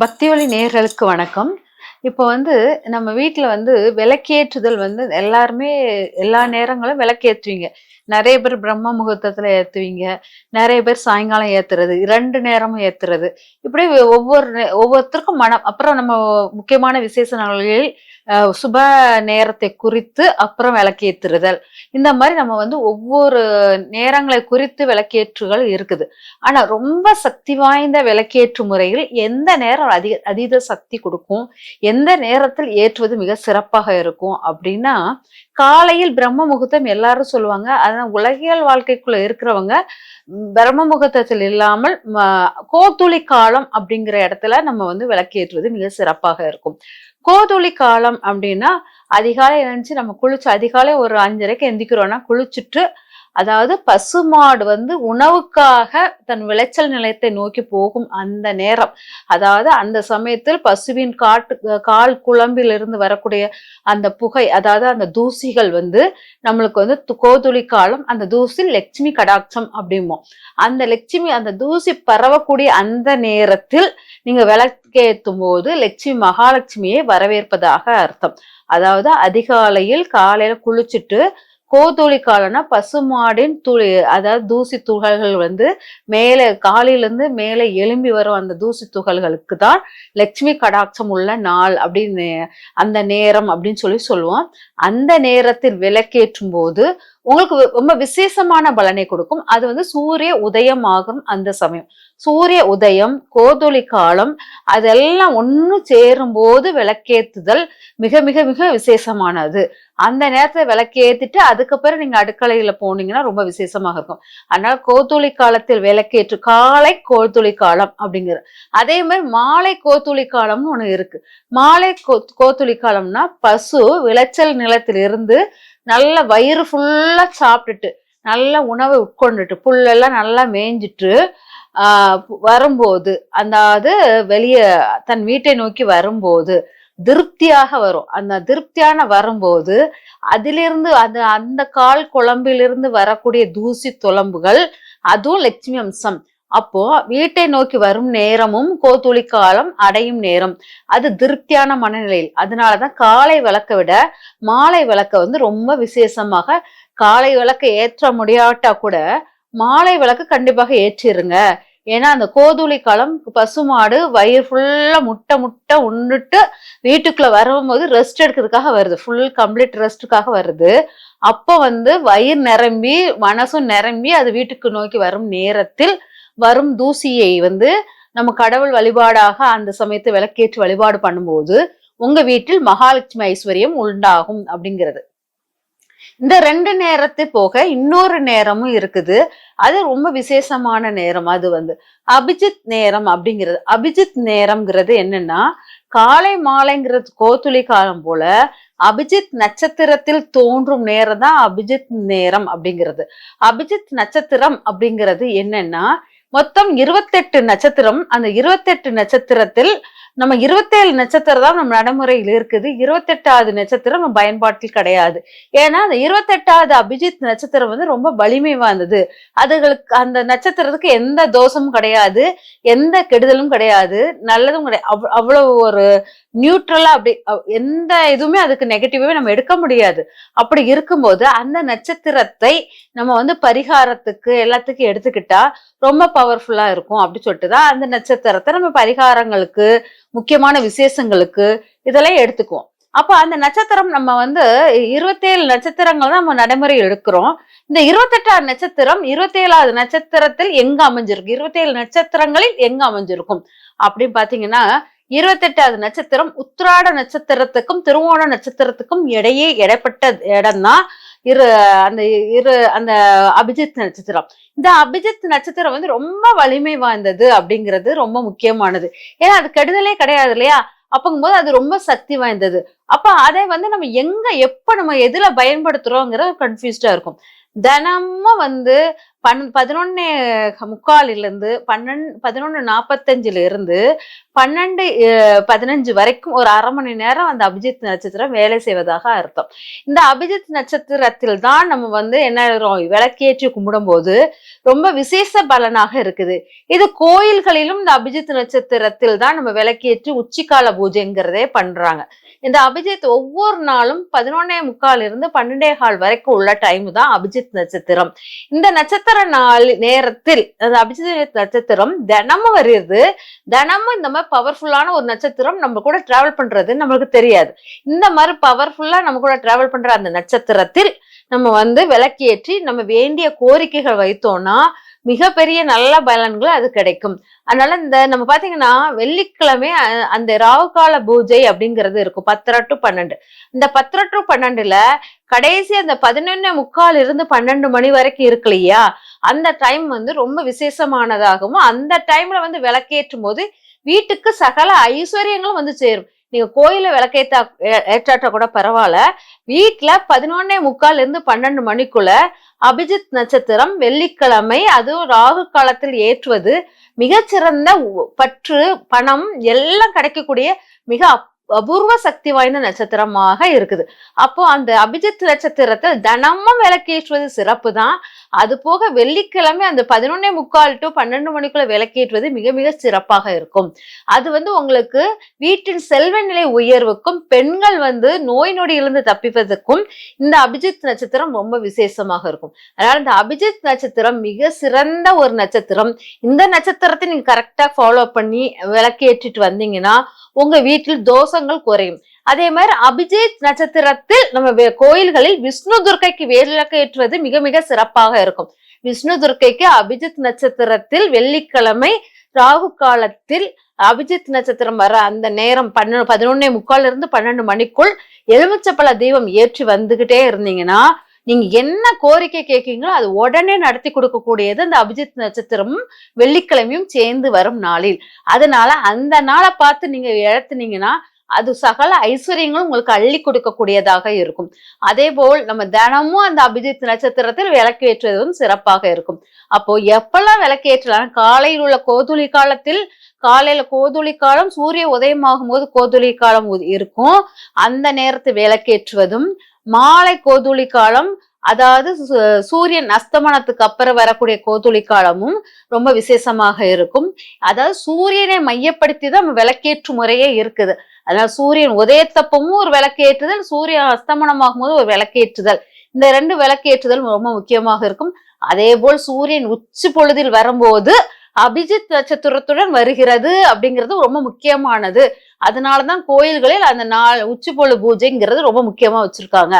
பக்திவழி நேர்களுக்கு வணக்கம். இப்போ வந்து நம்ம வீட்டில் வந்து விளக்கேற்றுதல் வந்து எல்லாருமே எல்லா நேரங்களும் விளக்கேற்றுவீங்க நிறைய பேர் பிரம்ம முகூர்த்தத்தில் ஏற்றுவீங்க நிறைய பேர் சாயங்காலம் ஏற்றுறது ரெண்டு நேரமும் ஏற்றுறது இப்படி ஒவ்வொரு ஒவ்வொருத்தருக்கும் மனம் அப்புறம் நம்ம முக்கியமான விசேஷ நாள்களில் சுப நேரத்தை குறித்து அப்புறம் விளக்கேற்றுதல் இந்த மாதிரி நம்ம வந்து ஒவ்வொரு நேரங்களை குறித்து விளக்கேற்றுகள் இருக்குது. ஆனா ரொம்ப சக்தி வாய்ந்த விளக்கேற்று முறையில் எந்த நேரம் அதிக அதீத சக்தி கொடுக்கும் எந்த நேரத்தில் ஏற்றுவது மிக சிறப்பாக இருக்கும் அப்படின்னா காலையில் பிரம்ம முகூர்த்தம் எல்லாரும் சொல்லுவாங்க. அதான் உலகியல் வாழ்க்கைக்குள்ள இருக்கிறவங்க பிரம்ம முகூர்த்தத்தில் இல்லாமல் கோத்துளி காலம் அப்படிங்கிற இடத்துல நம்ம வந்து விளக்கேற்றுவது மிக சிறப்பாக இருக்கும். கோதுளி காலம் அப்படின்னா அதிகாலை எழுந்துச்சு நம்ம குளிச்சு அதிகாலை ஒரு அஞ்சரைக்கு எந்திக்கிறோம்னா குளிச்சுட்டு அதாவது பசுமாடு வந்து உணவுக்காக தன் விளைச்சல் நிலையத்தை நோக்கி போகும் அந்த நேரம். அதாவது அந்த சமயத்தில் பசுவின் காட்டு கால் குழம்பிலிருந்து வரக்கூடிய அந்த புகை அதாவது அந்த தூசிகள் வந்து நம்மளுக்கு வந்து கோதுளி காலம் அந்த தூசி லட்சுமி கடாட்சம் அப்படிம்போம் அந்த லட்சுமி அந்த தூசி பரவக்கூடிய அந்த நேரத்தில் நீங்க விளக்கேற்றும் போது லட்சுமி மகாலட்சுமியை வரவேற்பதாக அர்த்தம். அதாவது அதிகாலையில் காலையில குளிச்சுட்டு கோதுளி காலம்னா பசுமாடின் துளி அதாவது தூசி துகள்கள் வந்து மேலே காலையிலேருந்து மேலே எழும்பி வரும் அந்த தூசி துகள்களுக்கு தான் லட்சுமி கடாட்சம் உள்ள நாள் அப்படின்னு அந்த நேரம் அப்படின்னு சொல்லி சொல்லுவோம். அந்த நேரத்தில் விளக்கேற்றும் போது உங்களுக்கு ரொம்ப விசேஷமான பலனை கொடுக்கும். அது வந்து சூரிய உதயம் ஆகும் அந்த சமயம். சூரிய உதயம் கோதுளி காலம் அதெல்லாம் ஒன்று சேரும்போது விளக்கேத்துதல் மிக மிக மிக விசேஷமானது. அந்த நேரத்துல விளக்கேத்திட்டு அதுக்கப்புறம் நீங்க அடுக்கலையில போனீங்கன்னா ரொம்ப விசேஷமாக இருக்கும். அதனால கோத்துளி காலத்தில் விளக்கேற்று காலை கோத்துளி காலம் அப்படிங்கிற அதே மாதிரி மாலை கோத்துளி காலம்னு ஒண்ணு இருக்கு. மாலை கோ கோத்துளி காலம்னா பசு விளைச்சல் நிலத்திலிருந்து நல்ல வயிறு ஃபுல்லா சாப்பிட்டுட்டு நல்ல உணவை உட்கொண்டுட்டு புல்லெல்லாம் நல்லா மேய்ஞ்சிட்டு வரும்போது அதாவது வெளியே தன் வீட்டை நோக்கி வரும்போது திருப்தியாக வரும். அந்த திருப்தியான வரும்போது அதிலிருந்து அந்த அந்த கால் குழம்பிலிருந்து வரக்கூடிய தூசி துளம்புகள் அதுவும் லட்சுமி அம்சம். அப்போ வீட்டை நோக்கி வரும் நேரமும் கோத்துளி காலம் அடையும் நேரம். அது திருப்தியான மனநிலையில். அதனாலதான் காலை விளக்க விட மாலை விளக்க வந்து ரொம்ப விசேஷமாக காலை விளக்க ஏற்ற முடியாட்டா கூட மாலை விளக்கு கண்டிப்பாக ஏற்றிருங்க. ஏன்னா அந்த கோதுளி காலம் பசுமாடு வயிறு ஃபுல்லா முட்டை முட்டை உண்டுட்டு வீட்டுக்குள்ள வரும்போது ரெஸ்ட் எடுக்கிறதுக்காக வருது. ஃபுல் கம்ப்ளீட் ரெஸ்ட்டுக்காக வருது. அப்போ வந்து வயிறு நிரம்பி மனசும் நிரம்பி அது வீட்டுக்கு நோக்கி வரும் நேரத்தில் வரும் தூசியை வந்து நம்ம கடவுள் வழிபாடாக அந்த சமயத்து விளக்கேற்று வழிபாடு பண்ணும்போது உங்க வீட்டில் மகாலட்சுமி ஐஸ்வர்யம் உண்டாகும் அப்படிங்கிறது. இந்த ரெண்டு நேரத்து போக இன்னொரு நேரமும் இருக்குது. அது ரொம்ப விசேஷமான நேரம் அது வந்து. அபிஜித் நேரம் அப்படிங்கிறது. அபிஜித் நேரம்ங்கிறது என்னன்னா காலை மாலைங்கிறது கோத்துளி காலம் போல அபிஜித் நட்சத்திரத்தில் தோன்றும் நேரம் தான் அபிஜித் நேரம் அப்படிங்கிறது. அபிஜித் நட்சத்திரம் அப்படிங்கிறது என்னன்னா மொத்தம் இருபத்தெட்டு நட்சத்திரம். அந்த இருபத்தெட்டு நட்சத்திரத்தில் நம்ம இருபத்தேழு நட்சத்திரம் தான் நம்ம நடைமுறையில் இருக்குது. இருபத்தெட்டாவது நட்சத்திரம் நம்ம பயன்பாட்டில் கிடையாது. ஏன்னா அந்த இருபத்தெட்டாவது அபிஜித் நட்சத்திரம் வந்து ரொம்ப வலிமை வாய்ந்தது. அதுகளுக்கு அந்த நட்சத்திரத்துக்கு எந்த தோஷமும் கிடையாது. எந்த கெடுதலும் கிடையாது. நல்லதும் கிடையாது. அவ்வளவு ஒரு நியூட்ரலா அப்படி எந்த இதுவுமே அதுக்கு நெகட்டிவாவே நம்ம எடுக்க முடியாது. அப்படி இருக்கும்போது அந்த நட்சத்திரத்தை நம்ம வந்து பரிகாரத்துக்கு எல்லாத்துக்கும் எடுத்துக்கிட்டா ரொம்ப பவர்ஃபுல்லா இருக்கும். அப்படி சொல்லிட்டு தான் அந்த நட்சத்திரத்தை நம்ம பரிகாரங்களுக்கு முக்கியமான விசேஷங்களுக்கு இதெல்லாம் எடுத்துக்குவோம். அப்போ அந்த நட்சத்திரம் நம்ம வந்து இருபத்தேழு நட்சத்திரங்கள் தான் நம்ம நடைமுறையில் எடுக்கிறோம். இந்த இருபத்தெட்டாவது நட்சத்திரம் இருபத்தேழாவது நட்சத்திரத்தில் எங்க அமைஞ்சிருக்கு? இருபத்தேழு நட்சத்திரங்களில் எங்க அமைஞ்சிருக்கும்? அப்படின்னு பாத்தீங்கன்னா இருபத்தெட்டாவது நட்சத்திரம் உத்திராட நட்சத்திரத்துக்கும் திருவோண நட்சத்திரத்துக்கும் இடையே இடைப்பட்ட இடம்தான் இரு அந்த இரு அந்த அபிஜித் நட்சத்திரம். இந்த அபிஜித் நட்சத்திரம் வந்து ரொம்ப வலிமை வாய்ந்தது அப்படிங்கிறது ரொம்ப முக்கியமானது. ஏன்னா அது கெடுதலே கிடையாது இல்லையா? அப்பங்கும்போது அது ரொம்ப சக்தி வாய்ந்தது. அப்ப அதை வந்து நம்ம எங்க எப்ப நம்ம எதுல பயன்படுத்துறோங்கிற கன்ஃபியூஸ்டா இருக்கும். தினமும் வந்து பன் பதினொன்னு முக்காலிலிருந்து பன்னெண்டு பதினொன்னு நாற்பத்தஞ்சுல இருந்து பன்னெண்டு பதினஞ்சு வரைக்கும் ஒரு அரை மணி நேரம் அந்த அபிஜித் நட்சத்திரம் வேலை செய்வதாக அர்த்தம். இந்த அபிஜித் நட்சத்திரத்தில் தான் நம்ம வந்து என்ன விளக்கேற்றி கும்பிடும்போது ரொம்ப விசேஷ பலனாக இருக்குது. இது கோயில்களிலும் இந்த அபிஜித் நட்சத்திரத்தில் தான் நம்ம விளக்கேற்றி உச்சிக்கால பூஜைங்கிறதே பண்றாங்க. இந்த அபிஜித் ஒவ்வொரு நாளும் பதினொன்னே முக்கால் இருந்து பன்னெண்டே கால் வரைக்கும் உள்ள டைம் தான் அபிஜித் நட்சத்திரம். இந்த நட்சத்திர நாள் நேரத்தில் அந்த அபிஜித் நட்சத்திரம் தினமும் வருது. தினமும் இந்த மாதிரி பவர்ஃபுல்லான ஒரு நட்சத்திரம் நம்ம கூட டிராவல் பண்றது நம்மளுக்கு தெரியாது. இந்த மாதிரி பவர்ஃபுல்லா நம்ம கூட டிராவல் பண்ற அந்த நட்சத்திரத்தில் நம்ம வந்து விளக்கேற்றி நம்ம வேண்டிய கோரிக்கைகள் வைத்தோம்னா மிகப்பெரிய நல்ல பலன்கள் அது கிடைக்கும். அதனால இந்த நம்ம பாத்தீங்கன்னா வெள்ளிக்கிழமை அந்த ராவுகால பூஜை அப்படிங்கிறது இருக்கும். பத்தரை டு பன்னெண்டு. இந்த பத்தரை டு பன்னெண்டுல கடைசி அந்த பதினொன்னு முக்கால் இருந்து பன்னெண்டு மணி வரைக்கும் இருக்கு இல்லையா? அந்த டைம் வந்து ரொம்ப விசேஷமானதாகவும் அந்த டைம்ல வந்து விளக்கேற்றும் போது வீட்டுக்கு சகல ஐஸ்வர்யங்களும் வந்து சேரும். நீங்க கோயில விளக்கேத்தா ஏ- ஏற்றாட்டா கூட பரவாயில்ல. வீட்டுல பதினொன்னே முக்கால் இருந்து பன்னெண்டு மணிக்குள்ள அபிஜித் நட்சத்திரம் வெள்ளிக்கிழமை அதுவும் ராகு காலத்தில் ஏற்றுவது. மிகச்சிறந்த பற்று பணம் எல்லாம் கிடைக்கக்கூடிய மிக அப்- அபூர்வ சக்தி வாய்ந்த நட்சத்திரமாக இருக்குது. அப்போ அந்த அபிஜித் நட்சத்திரத்தில் தினமும் விளக்கேற்றுவது சிறப்பு தான் அது போக வெள்ளிக்கிழமை அந்த பதினொன்னே முக்கால் டு பன்னெண்டு மணிக்குள்ள விளக்கேற்றுவது மிக மிக சிறப்பாக இருக்கும். அது வந்து உங்களுக்கு வீட்டின் செல்வ நிலை உயர்வுக்கும் பெண்கள் வந்து நோய் நொடியிலிருந்து தப்பிப்பதற்கும் இந்த அபிஜித் நட்சத்திரம் ரொம்ப விசேஷமாக இருக்கும். அதனால இந்த அபிஜித் நட்சத்திரம் மிக சிறந்த ஒரு நட்சத்திரம். இந்த நட்சத்திரத்தை நீங்க கரெக்டா ஃபாலோ பண்ணி விளக்கேற்றிட்டு வந்தீங்கன்னா உங்க வீட்டில் தோஷங்கள் குறையும். அதே மாதிரி அபிஜித் நட்சத்திரத்தில் நம்ம கோயில்களில் விஷ்ணு துர்க்கைக்கு விளக்கு ஏற்றுவது மிக மிக சிறப்பாக இருக்கும். விஷ்ணு துர்க்கைக்கு அபிஜித் நட்சத்திரத்தில் வெள்ளிக்கிழமை ராகு காலத்தில் அபிஜித் நட்சத்திரம் வர அந்த நேரம் பன்னெண்டு பதினொன்னே முக்கால் இருந்து பன்னெண்டு மணிக்குள் எலுமிச்சப்பழ தீபம் ஏற்றி வந்துகிட்டே இருந்தீங்கன்னா நீங்க என்ன கோரிக்கை கேட்கீங்களோ அது உடனே நடத்தி கொடுக்கக்கூடியது அந்த அபிஜித் நட்சத்திரமும் வெள்ளிக்கிழமையும் சேர்ந்து வரும் நாளில். அதனால அந்த நாளை பார்த்து நீங்க இழத்துனீங்கன்னா அது சகல ஐஸ்வர்யங்களும் உங்களுக்கு அள்ளி கொடுக்கக்கூடியதாக இருக்கும். அதே போல் நம்ம தினமும் அந்த அபிஜித் நட்சத்திரத்தில் விளக்கேற்றுவதும் சிறப்பாக இருக்கும். அப்போ எப்பெல்லாம் விளக்கேற்றலாம்? காலையில் உள்ள கோதுளி காலத்தில் காலையில கோதுளி காலம் சூரிய உதயமாகும் போது கோதுளி காலம் இருக்கும். அந்த நேரத்து விளக்கேற்றுவதும் மாலை கோதுளி காலம் அதாவது சு- சூரியன் அஸ்தமனத்துக்கு அப்புறம் வரக்கூடிய கோதுளி காலமும் ரொம்ப விசேஷமாக இருக்கும். அதாவது சூரியனை மையப்படுத்தி தான் விளக்கேற்று முறையே இருக்குது. அதனால சூரியன் உதயத்தப்பமும் ஒரு விளக்கேற்றுதல் சூரியன் அஸ்தமனமாகும் போது ஒரு விளக்கேற்றுதல். இந்த ரெண்டு விளக்கேற்றுதல் ரொம்ப முக்கியமாக இருக்கும். அதே போல் சூரியன் உச்சி பொழுதில் வரும்போது அபிஜித் நட்சத்திரத்துடன் வருகிறது அப்படிங்கிறது ரொம்ப முக்கியமானது. அதனாலதான் கோயில்களில் அந்த நாள் உச்சி பொழு பூஜைங்கிறது ரொம்ப முக்கியமா வச்சிருக்காங்க.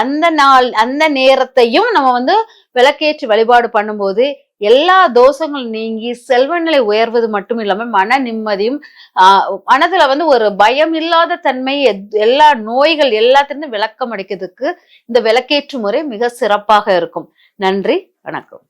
அந்த நாள் அந்த நேரத்தையும் நம்ம வந்து விளக்கேற்றி வழிபாடு பண்ணும்போது எல்லா தோஷங்களும் நீங்கி செல்வநிலை உயர்வது மட்டும் இல்லாமல் மன நிம்மதியும் ஆஹ் மனதுல வந்து ஒரு பயம் இல்லாத தன்மை எத்- எல்லா நோய்கள் எல்லாத்திலிருந்து விளக்கம் அடிக்கிறதுக்கு இந்த விளக்கேற்று முறை மிக சிறப்பாக இருக்கும். நன்றி வணக்கம்.